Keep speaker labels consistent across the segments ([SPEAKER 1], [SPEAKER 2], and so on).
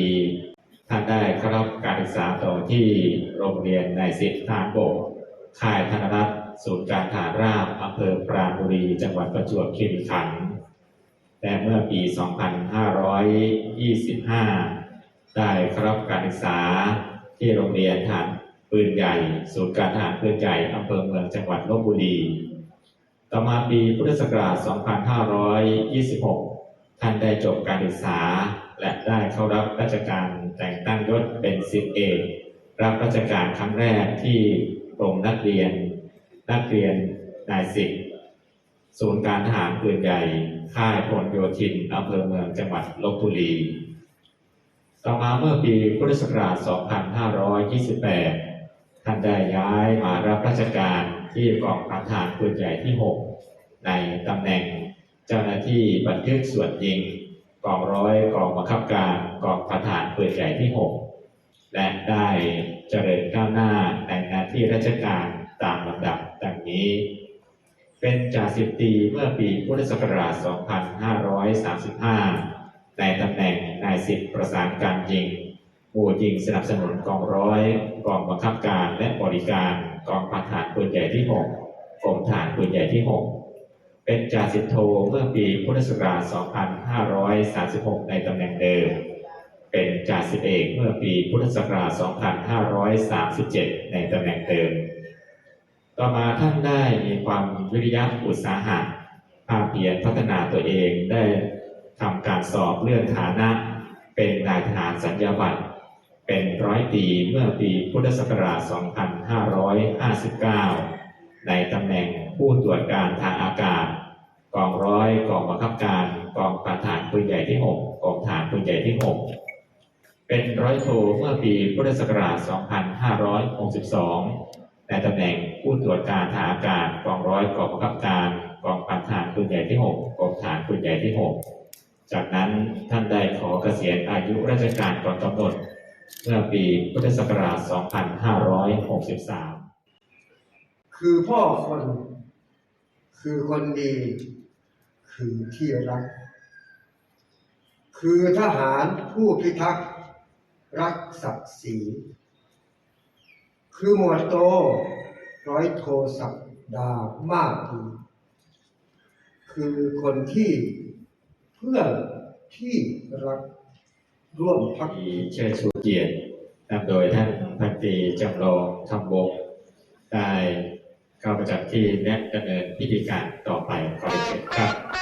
[SPEAKER 1] ีท่านได้เข้ารับการศึกษาต่อที่โรงเรียนนายสิทธิทหารบกค่ายธนรัตน์ศูนย์การฐานราบอำเภอปราณบุรี จังหวัดประจวบคีรีขันธ์แต่เมื่อปี 2525 ได้เข้ารับการศึกษาที่โรงเรียนฐานปืนใหญ่ ศูนย์การทหารปืนใหญ่อำเภอเมืองจังหวัดลบบุรี ต่อมาปีพุทธศักราช 2526 ท่านได้จบการศึกษา และได้เข้ารับราชการแต่งตั้งยศเป็นสิบเอกรับราชการครั้งแรกที่กรมนักเรียน นักเรียนนายสิบศูนย์การทหารปืนใหญ่ ค่ายพลโยธินอำเภอเมืองจังหวัดลบบุรี ต่อมาเมื่อปีพุทธศักราช 2528 ท่านได้ย้ายมารับราชการที่กองพันทหารปืนใหญ่ที่ 6 ในตำแหน่งเจ้าหน้าที่บันทึกส่วนยิง กองร้อยกองบังคับการกองพันทหารปืนใหญ่ที่ 6 และได้เจริญก้าวหน้าในหน้าที่ราชการตามลำดับดังนี้ เป็นจ่าสิบตีเมื่อปีพุทธศักราช 2535 ในตำแหน่งนายสิบประสานการยิงหมู่ยิงสนับสนุนกองร้อยกองบังคับการและบริการกองพันฐานปืนใหญ่ที่ 6กรมฐานปืนใหญ่ที่ 6 เป็นจ่าสิบโทเมื่อปีพุทธศักราช 2536 ในตำแหน่งเดิม เป็นจ่าสิบเอกเมื่อปีพุทธศักราช 2537 ในตำแหน่งเดิม ต่อมาท่านได้มีความวิริยะอุตสาหะภาคเพียรพัฒนาตัวเองได้ทำการสอบเลื่อนฐานะ เป็นนายทหารสัญญาบัตรเป็นร้อยตรีเมื่อปีพุทธศักราช 2559 ในตำแหน่งผู้ตรวจการทางอากาศ กองร้อยกองบังคับการกองพันฐานปืนใหญ่ที่6กองฐานปืนใหญ่ที่6เป็นร้อยโทเมื่อปีพุทธศักราช 2562 ในตำแหน่งผู้ตรวจการทางอากาศกองร้อยกองบังคับการกองพันฐานปืนใหญ่ที่ 6กองฐานปืนใหญ่ที่ 6 จากนั้นท่านได้ขอเกษียณอายุราชการก่อนกำหนดเมื่อปีพุทธศักราช 2563
[SPEAKER 2] คือพ่อคน คือคนดี คือที่รัก คือทหารผู้พิทักษ์รักศักดิ์ศรี คือหมวดโตร้อยโทศักดามากดีคือคนที่เพื่อนที่รักร่วมพัก
[SPEAKER 1] มีเชิญชูเกียรตินำโดยท่านพันตรีจำลองทำวงได้เข้าประจำที่และดำเนินพิธีการต่อไปขอเชิญครับ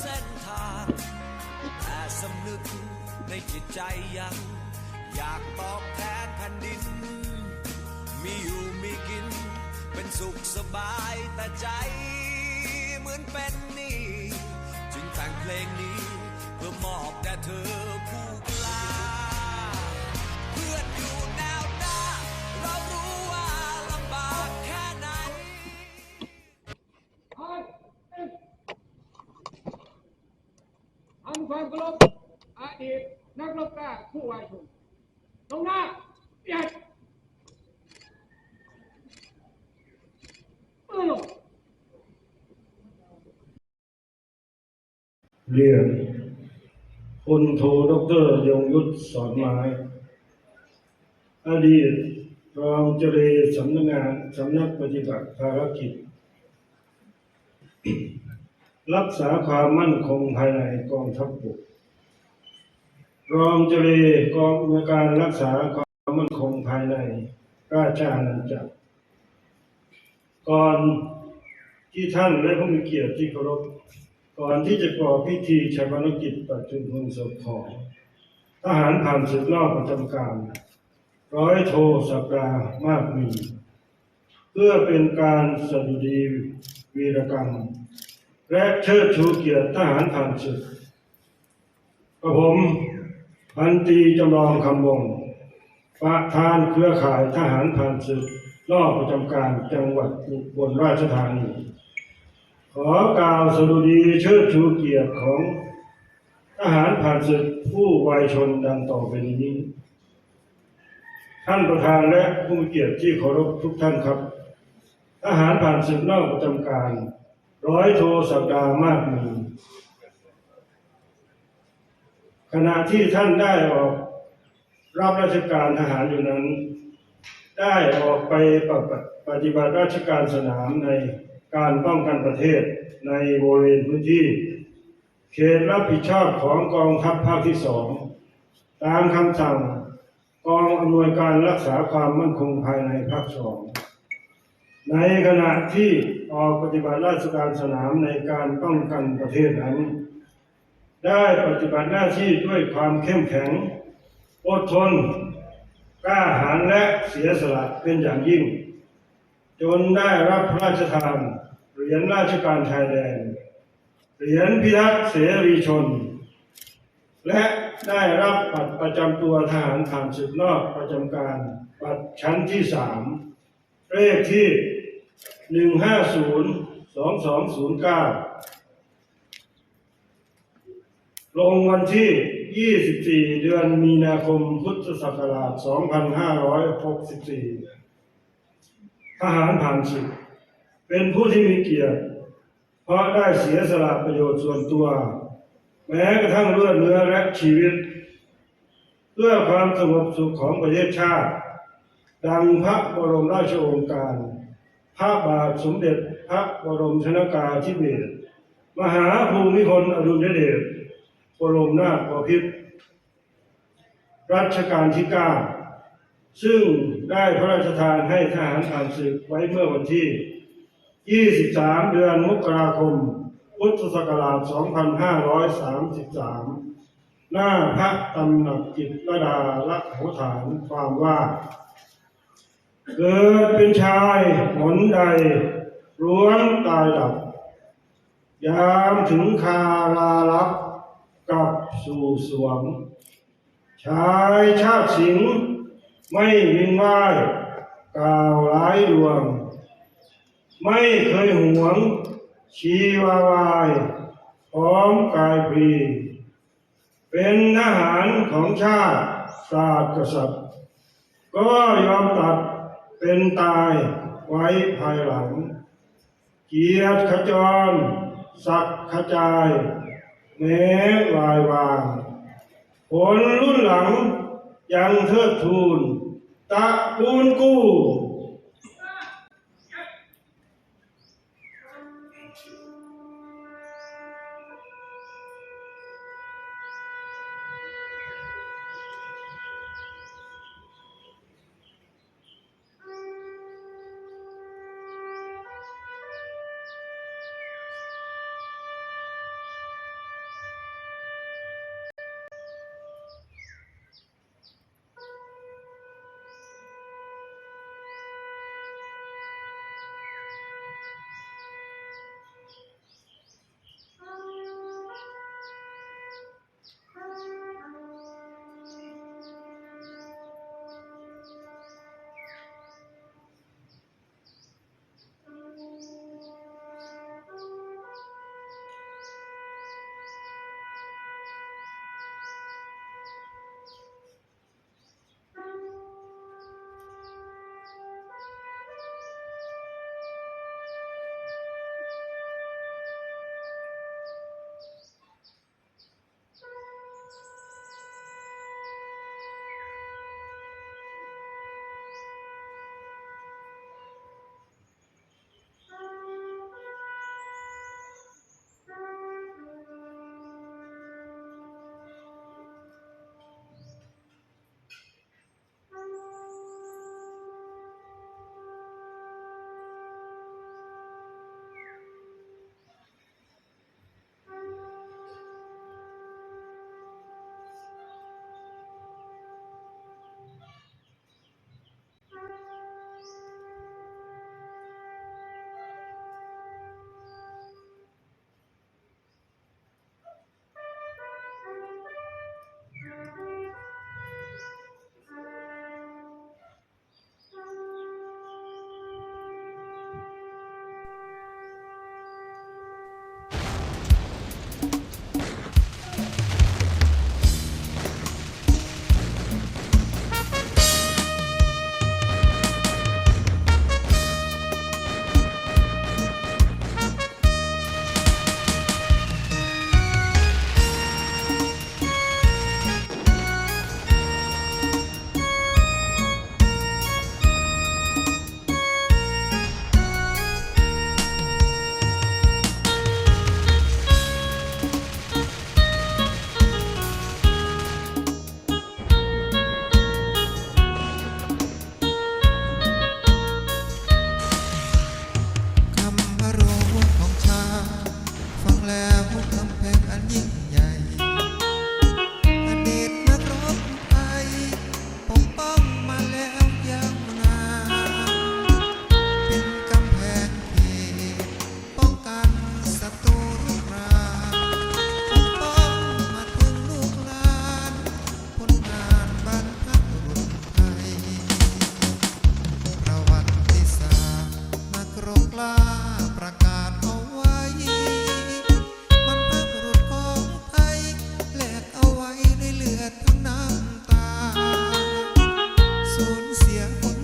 [SPEAKER 3] เส้นทาง แต่สำนึกในจิตใจยัง อยากตอบแทนแผ่นดิน มีอยู่มีกิน เป็นสุขสบายแต่ใจเหมือนเป็นนี่จึงแต่งเพลงนี้ เพื่อมอบแด่เธอผู้กล้า
[SPEAKER 4] ผู้วายชนตรงหน้าเปียดเออ
[SPEAKER 5] เรียนพลโทดอกเตอรยงยุทธสอนไม้อดีตรองเจรสำนักงานสำนักปฏิบัติภารกิจ รักษาความมั่นคงภายในกองทัพบก รองเจรกองอำนวยการรักษาความมั่นคงภายใน ราชอาณาจักร ก่อนที่ท่านและผู้มีเกียรติที่เคารพ ก่อนที่จะก่อพิธีชาปนกิจปัจจุบันศพของทหารผ่านศึกนอกประจำการ ร้อยโทสักดามากมี เพื่อเป็นการสดุดีวีรกรรม และเชิดชูเกียรติทหารผ่านศึกกระผม พันตีจำลองคำวงประธานเครือข่ายทหารผ่านศึกนอกประจำการจังหวัดอุบลราชธานี ขอกล่าวสดุดีเชิดชูเกียรติของทหารผ่านศึกผู้วัยชนดังต่อไปนี้ ท่านประธานและผู้มีเกียรติที่เคารพทุกท่านครับ ทหารผ่านศึกนอกประจำการ ร้อยโทสัปดาห์มากมี ขณะที่ท่านได้ออกรับราชการทหารอยู่นั้น ได้ออกไปปฏิบัติราชการสนามในการป้องกันประเทศในบริเวณพื้นที่ เขตรับผิดชอบของกองทัพภาคที่สองตามคำสั่งกองอำนวยการรักษาความมั่นคงภายในภาคสองในขณะที่ออกปฏิบัติราชการสนามในการป้องกันประเทศนั้น ได้ปฏิบัติหน้าที่ด้วยความเข้มแข็ง อดทน กล้าหาญและเสียสละเป็นอย่างยิ่ง จนได้รับพระราชทานเหรียญราชการชายแดน เหรียญพิทักษ์เสรีชน และได้รับบัตรประจำตัวทหารผ่านศึกนอกประจำการบัตรชั้นที่สามเลขที่หนึ่งห้าศูนย์สองสองศูนย์เก้า ลงวันที่ 24 เดือนมีนาคม พุทธศักราช 2564 ทหารผ่านศึก เป็นผู้ที่มีเกียรติ เพราะได้เสียสละประโยชน์ส่วนตัว แม้กระทั่งเลือดเนื้อและชีวิต เพื่อความสงบสุขของประเทศชาติ ดังพระบรมราชโองการ พระบาทสมเด็จพระบรมชนากาธิเบศรมหาภูมิพลอดุลยเดช บรมนาถบพิตรรัชกาลที่เก้าซึ่งได้พระราชทานให้ทหารผ่านศึกไว้เมื่อวันที่ 23 เดือนมกราคม พุทธศักราช 2533 หน้าพระตำหนักจิตรดาลักโหฐานความว่า เกิดเป็นชายหนใดร้วนตายดับ ยามถึงคาราลับ กลับสู่สวงชายชาติสิงห์ไม่วิงว่ายกล่าวร้ายดวง ไม่เคยหวง ชีวาวายพร้อมกายพรีเป็นทหารของชาติศาสตร์กษัตริย์ก็ยอมตัดเป็นตายไว้ภายหลัง เกียรติขจร ศักดิ์ขจาย แม้วายวางคนรุ่นหลังยังเทิดทูนตะกูลกู้
[SPEAKER 6] สูญเสียคน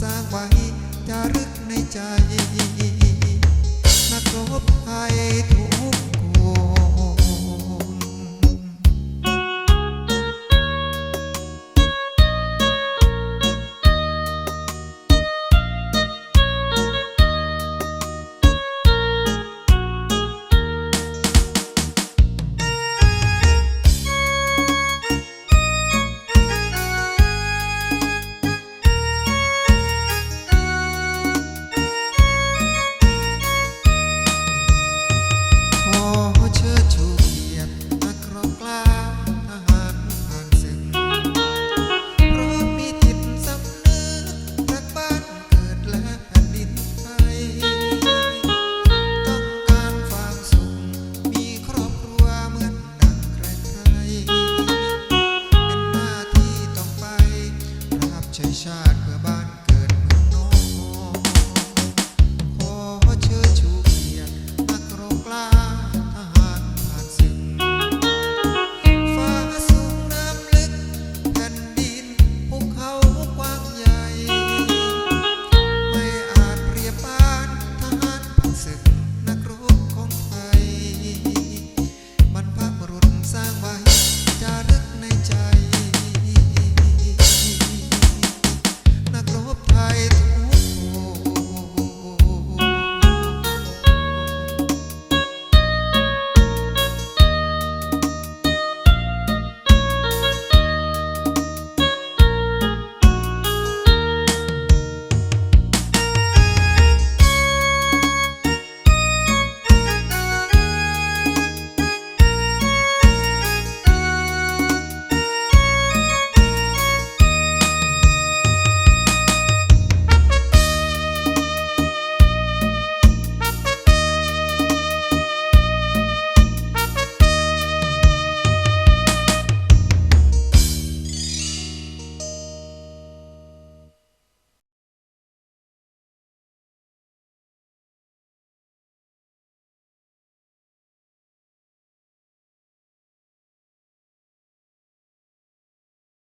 [SPEAKER 6] สร้างไว้จะรึกในใจนักรบไทยถูก 下个吧。